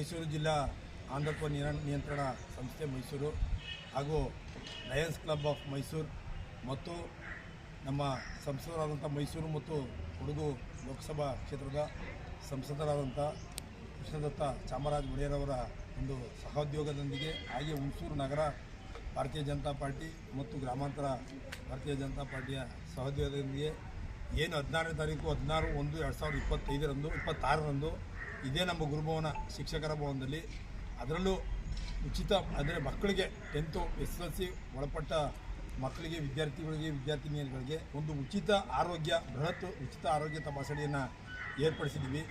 ಜಿಲ್ಲಾ ಆಂಧ್ರತ್ವ ನಿಯಂ- ನಿಯಂತ್ರಣ ಸಂಸ್ಥೆ ಮೈಸೂರು ಹಾಗೂ ಲಯನ್ಸ್ ಕ್ಲಬ್ ಆಫ್ ಮೈಸೂರು ಮತ್ತು ನಮ್ಮ ಸಂಸದರಾದಂಥ ಮೈಸೂರು ಮತ್ತು ಕೊಡಗು ಲೋಕಸಭಾ ಕ್ಷೇತ್ರದ ಸಂಸದರಾದಂಥ ಕೃಷ್ಣದತ್ತ ಚಾಮರಾಜ ಒಡೆಯರವರ ಒಂದು ಸಹೋದ್ಯೋಗದೊಂದಿಗೆ ಹಾಗೆ ಹುಣಸೂರು ನಗರ ಭಾರತೀಯ ಜನತಾ ಪಾರ್ಟಿ ಮತ್ತು ಗ್ರಾಮಾಂತರ ಭಾರತೀಯ ಜನತಾ ಪಾರ್ಟಿಯ ಸಹೋದ್ಯೋಗದೊಂದಿಗೆ ಏನು ಹದಿನಾರನೇ ತಾರೀಕು ಹದಿನಾರು ಒಂದು ಎರಡು ಸಾವಿರದ ಇಪ್ಪತ್ತೈದರಂದು, ಇಪ್ಪತ್ತಾರರಂದು ಇದೇ ನಮ್ಮ ಗುರುಭವನ ಶಿಕ್ಷಕರ ಭವನದಲ್ಲಿ. ಅದರಲ್ಲೂ ಉಚಿತ, ಅಂದರೆ ಮಕ್ಕಳಿಗೆ ಟೆಂತು ಎಸ್ ಎಲ್ ಸಿ ಒಳಪಟ್ಟ ಮಕ್ಕಳಿಗೆ, ವಿದ್ಯಾರ್ಥಿಗಳಿಗೆ, ವಿದ್ಯಾರ್ಥಿನಿಯರುಗಳಿಗೆ ಒಂದು ಉಚಿತ ಆರೋಗ್ಯ, ಬೃಹತ್ ಉಚಿತ ಆರೋಗ್ಯ ತಪಾಸಣೆಯನ್ನು ಏರ್ಪಡಿಸಿದ್ದೀವಿ.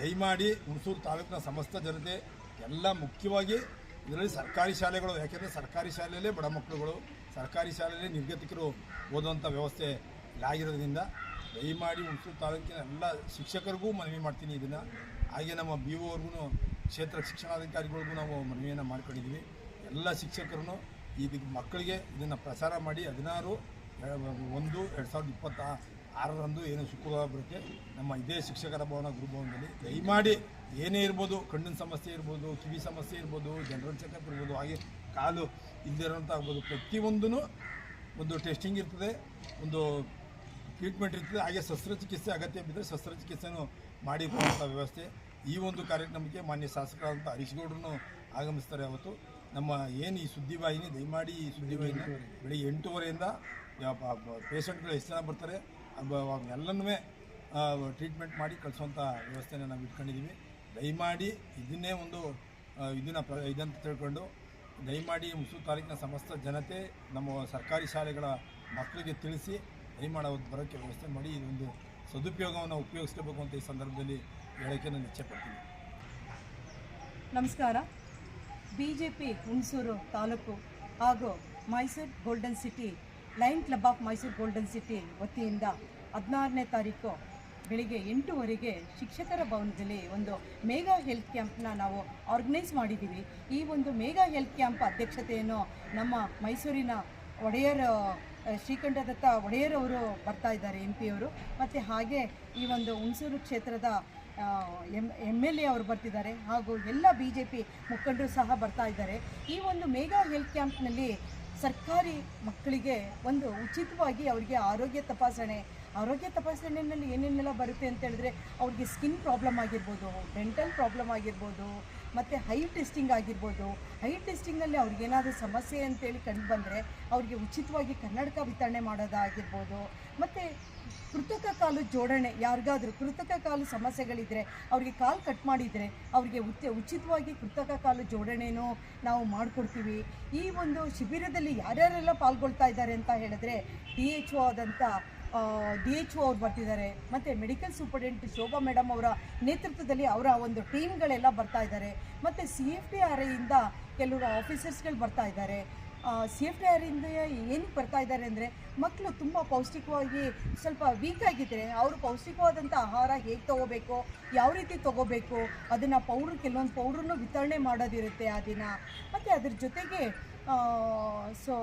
ದಯಮಾಡಿ ಹುಣಸೂರು ತಾಲೂಕಿನ ಸಮಸ್ತ ಜನತೆ, ಎಲ್ಲ ಮುಖ್ಯವಾಗಿ ಇದರಲ್ಲಿ ಸರ್ಕಾರಿ ಶಾಲೆಗಳು, ಯಾಕೆಂದರೆ ಸರ್ಕಾರಿ ಶಾಲೆಯಲ್ಲೇ ಬಡ ಮಕ್ಕಳುಗಳು, ಸರ್ಕಾರಿ ಶಾಲೆಯಲ್ಲೇ ನಿರ್ಗತಿಕರು ಓದುವಂಥ ವ್ಯವಸ್ಥೆ ಆಗಿರೋದ್ರಿಂದ ದಯಮಾಡಿ ಹುಣಸೂರು ತಾಲೂಕಿನ ಎಲ್ಲ ಶಿಕ್ಷಕರಿಗೂ ಮನವಿ ಮಾಡ್ತೀನಿ ಇದನ್ನು. ಹಾಗೆ ನಮ್ಮ ಬಿ ಒವ್ರಿಗೂ ಕ್ಷೇತ್ರ ಶಿಕ್ಷಣಾಧಿಕಾರಿಗಳಿಗೂ ನಾವು ಮನವಿಯನ್ನು ಮಾಡ್ಕೊಂಡಿದ್ದೀವಿ ಎಲ್ಲ ಶಿಕ್ಷಕರು ಇದು ಮಕ್ಕಳಿಗೆ ಇದನ್ನು ಪ್ರಸಾರ ಮಾಡಿ ಹದಿನಾರು, ಒಂದು, ಎರಡು ಸಾವಿರದ ಇಪ್ಪತ್ತ ಆರರಂದು ಏನು ಶುಕ್ರವಾರ ಬರುತ್ತೆ, ನಮ್ಮ ಇದೇ ಶಿಕ್ಷಕರ ಭವನ ಗುರುಭವನದಲ್ಲಿ ದಯಮಾಡಿ ಏನೇ ಇರ್ಬೋದು, ಕಣ್ಣಿನ ಸಮಸ್ಯೆ ಇರ್ಬೋದು, ಕಿವಿ ಸಮಸ್ಯೆ ಇರ್ಬೋದು, ಜನರಲ್ ಚೆಕಪ್ ಇರ್ಬೋದು, ಹಾಗೆ ಕಾಲು ಇಲ್ಲದಿರೋಂಥ ಆಗ್ಬೋದು ಪ್ರತಿಯೊಂದೂ ಒಂದು ಟೆಸ್ಟಿಂಗ್ ಇರ್ತದೆ, ಒಂದು ಟ್ರೀಟ್ಮೆಂಟ್ ಇರ್ತದೆ. ಹಾಗೆ ಶಸ್ತ್ರಚಿಕಿತ್ಸೆ ಅಗತ್ಯ ಬಿದ್ದರೆ ಶಸ್ತ್ರಚಿಕಿತ್ಸೆನೂ ಮಾಡಿ ಕೊಡುವಂಥ ವ್ಯವಸ್ಥೆ. ಈ ಒಂದು ಕಾರ್ಯಕ್ರಮಕ್ಕೆ ಮಾನ್ಯ ಶಾಸಕರಾದಂಥ ಹರೀಶ್ ಗೌಡ್ರನ್ನು ಆಗಮಿಸ್ತಾರೆ ಅವತ್ತು. ನಮ್ಮ ಏನು ಈ ಸುದ್ದಿವಾಹಿನಿ ದಯಮಾಡಿ ಈ ಸುದ್ದಿವಾಹಿನಿ ಬೆಳಿಗ್ಗೆ ಎಂಟೂವರೆಯಿಂದ ಪೇಷಂಟ್ಗಳು ಎಷ್ಟು ಜನ ಬರ್ತಾರೆ ಎಲ್ಲನೂ ಟ್ರೀಟ್ಮೆಂಟ್ ಮಾಡಿ ಕಳಿಸುವಂಥ ವ್ಯವಸ್ಥೆನ ನಾವು ಇಟ್ಕೊಂಡಿದ್ದೀವಿ. ದಯಮಾಡಿ ಇದನ್ನೇ ಒಂದು ಇದನ್ನ ಪ್ರ, ಇದಂತ ತಿಳ್ಕೊಂಡು ದಯಮಾಡಿ ಮುಸೂರು ತಾಲೂಕಿನ ಸಮಸ್ತ ಜನತೆ ನಮ್ಮ ಸರ್ಕಾರಿ ಶಾಲೆಗಳ ಮಕ್ಕಳಿಗೆ ತಿಳಿಸಿ ಒಂದು ಬರೋಕ್ಕೆ ವ್ಯವಸ್ಥೆ ಮಾಡಿ ಇದೊಂದು ಸದುಪಯೋಗವನ್ನು ಉಪಯೋಗಿಸ್ಕೋಬೇಕು ಅಂತ ಈ ಸಂದರ್ಭದಲ್ಲಿ ಹೇಳೋಕ್ಕೆ ನಾನು ಇಚ್ಛೆ ಪಡ್ತೀನಿ ನಮಸ್ಕಾರ. B J P Hunsur taluk ಹಾಗೂ Mysore golden city lion club of Mysore golden city ವತಿಯಿಂದ ಹದಿನಾರನೇ ತಾರೀಕು ಬೆಳಿಗ್ಗೆ ಎಂಟೂವರೆಗೆ ಶಿಕ್ಷಕರ ಭವನದಲ್ಲಿ ಒಂದು ಮೇಗಾ ಹೆಲ್ತ್ ಕ್ಯಾಂಪ್ನ ನಾವು ಆರ್ಗನೈಸ್ ಮಾಡಿದ್ದೀವಿ. ಈ ಒಂದು ಮೇಗಾ ಹೆಲ್ತ್ ಕ್ಯಾಂಪ್ ಅಧ್ಯಕ್ಷತೆಯನ್ನು ನಮ್ಮ ಮೈಸೂರಿನ ಒಡೆಯರ್ ಶ್ರೀಕಂಠದತ್ತ ಒಡೆಯರ್ ಅವರು ಬರ್ತಾ ಇದ್ದಾರೆ ಎಂ ಪಿ ಅವರು. ಮತ್ತು ಹಾಗೆ ಈ ಒಂದು ಹುಣಸೂರು ಕ್ಷೇತ್ರದ ಎಂ ಎಂ ಎಲ್ ಎ ಅವರು ಬರ್ತಿದ್ದಾರೆ. ಹಾಗೂ ಎಲ್ಲ ಬಿ ಜೆ ಪಿ ಮುಖಂಡರು ಸಹ ಬರ್ತಾ ಇದ್ದಾರೆ. ಈ ಒಂದು ಮೇಗಾ ಹೆಲ್ತ್ ಕ್ಯಾಂಪ್ನಲ್ಲಿ ಸರ್ಕಾರಿ ಮಕ್ಕಳಿಗೆ ಒಂದು ಉಚಿತವಾಗಿ ಅವರಿಗೆ ಆರೋಗ್ಯ ತಪಾಸಣೆ, ಆರೋಗ್ಯ ತಪಾಸಣೆಯಲ್ಲಿ ಏನೇನೆಲ್ಲ ಬರುತ್ತೆ ಅಂತ ಹೇಳಿದ್ರೆ ಅವ್ರಿಗೆ ಸ್ಕಿನ್ ಪ್ರಾಬ್ಲಮ್ ಆಗಿರ್ಬೋದು, ಡೆಂಟಲ್ ಪ್ರಾಬ್ಲಮ್ ಆಗಿರ್ಬೋದು ಮತ್ತು ಹೈ ಟೆಸ್ಟಿಂಗ್ ಆಗಿರ್ಬೋದು. ಹೈ ಟೆಸ್ಟಿಂಗಲ್ಲಿ ಅವ್ರಿಗೇನಾದರೂ ಸಮಸ್ಯೆ ಅಂತೇಳಿ ಕಂಡು ಬಂದರೆ ಅವ್ರಿಗೆ ಉಚಿತವಾಗಿ ಕನ್ನಡಕ ವಿತರಣೆ ಮಾಡೋದಾಗಿರ್ಬೋದು ಮತ್ತು ಕೃತಕ ಕಾಲು ಜೋಡಣೆ, ಯಾರಿಗಾದರೂ ಕೃತಕ ಕಾಲು ಸಮಸ್ಯೆಗಳಿದ್ದರೆ ಅವರಿಗೆ ಕಾಲು ಕಟ್ ಮಾಡಿದರೆ ಅವರಿಗೆ ಉಚ, ಉಚಿತವಾಗಿ ಕೃತಕ ಕಾಲು ಜೋಡಣೆನೂ ನಾವು ಮಾಡಿಕೊಡ್ತೀವಿ. ಈ ಒಂದು ಶಿಬಿರದಲ್ಲಿ ಯಾರ್ಯಾರೆಲ್ಲ ಪಾಲ್ಗೊಳ್ತಾ ಇದ್ದಾರೆ ಅಂತ ಹೇಳಿದ್ರೆ ಡಿ ಎಚ್ ಒ ಆದಂಥ ಡಿ ಎಚ್ ಓ ಅವ್ರು ಬರ್ತಿದ್ದಾರೆ. ಮತ್ತು ಮೆಡಿಕಲ್ ಸೂಪರ್ಡೆಂಟ್ ಶೋಭಾ ಮೇಡಮ್ ಅವರ ನೇತೃತ್ವದಲ್ಲಿ ಅವರ ಒಂದು ಟೀಮ್ಗಳೆಲ್ಲ ಬರ್ತಾ ಇದ್ದಾರೆ. ಮತ್ತು ಸಿ ಎಫ್ ಟಿ ಆರ್ ಐಯಿಂದ ಕೆಲವರು ಆಫೀಸರ್ಸ್ಗಳು ಬರ್ತಾ ಇದ್ದಾರೆ. ಸಿ ಎಫ್ ಟಿ ಇಂದ ಏನಕ್ಕೆ ಬರ್ತಾ ಇದ್ದಾರೆ ಅಂದರೆ ಮಕ್ಕಳು ತುಂಬ ಪೌಷ್ಟಿಕವಾಗಿ ಸ್ವಲ್ಪ ವೀಕ್ ಆಗಿದ್ದರೆ ಅವರು ಪೌಷ್ಟಿಕವಾದಂಥ ಆಹಾರ ಹೇಗೆ ತೊಗೋಬೇಕು, ಯಾವ ರೀತಿ ತೊಗೋಬೇಕು, ಅದನ್ನು ಪೌಡ್ರ್, ಕೆಲವೊಂದು ಪೌಡ್ರನ್ನು ವಿತರಣೆ ಮಾಡೋದಿರುತ್ತೆ ಆ ದಿನ. ಮತ್ತು ಅದ್ರ ಜೊತೆಗೆ so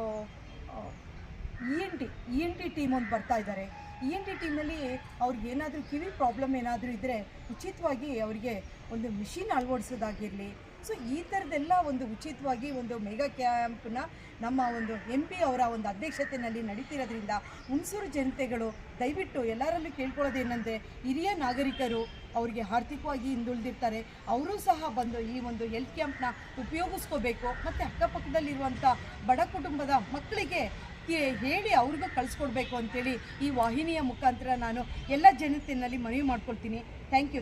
E N T E N T team ಒಂದು ಬರ್ತಾ ಇದ್ದಾರೆ ಇ ಎನ್ ಟಿ ಟೀಮಲ್ಲಿ ಅವ್ರಿಗೆ ಏನಾದರೂ ಕಿವಿ ಪ್ರಾಬ್ಲಮ್ ಏನಾದರೂ ಇದ್ದರೆ ಉಚಿತವಾಗಿ ಅವರಿಗೆ ಒಂದು ಮಿಷಿನ್ ಅಳವಡಿಸೋದಾಗಿರಲಿ. ಸೊ ಈ ಥರದ್ದೆಲ್ಲ ಒಂದು ಉಚಿತವಾಗಿ ಒಂದು ಮೆಗಾ ಕ್ಯಾಂಪ್ನ ನಮ್ಮ ಒಂದು ಎಂ ಪಿ ಅವರ ಒಂದು ಅಧ್ಯಕ್ಷತೆಯಲ್ಲಿ ನಡೀತಿರೋದ್ರಿಂದ ಹುಣಸೂರು ಜನತೆಗಳು ದಯವಿಟ್ಟು ಎಲ್ಲರಲ್ಲೂ ಕೇಳ್ಕೊಳ್ಳೋದೇನೆಂದರೆ ಹಿರಿಯ ನಾಗರಿಕರು ಅವರಿಗೆ ಆರ್ಥಿಕವಾಗಿ ಹಿಂದುಳಿದಿರ್ತಾರೆ. ಅವರು ಸಹ ಬಂದು ಈ ಒಂದು ಹೆಲ್ತ್ ಕ್ಯಾಂಪ್ನ ಉಪಯೋಗಿಸ್ಕೋಬೇಕು. ಮತ್ತು ಅಕ್ಕಪಕ್ಕದಲ್ಲಿರುವಂಥ ಬಡ ಕುಟುಂಬದ ಮಕ್ಕಳಿಗೆ ಹೇಳಿ ಅವ್ರಿಗೂ ಕಳಿಸ್ಕೊಡ್ಬೇಕು ಅಂತೇಳಿ ಈ ವಾಹಿನಿಯ ಮುಖಾಂತರ ನಾನು ಎಲ್ಲ ಜನತೆಯಲ್ಲಿ ಮನವಿ ಮಾಡ್ಕೊಳ್ತೀನಿ. Thank you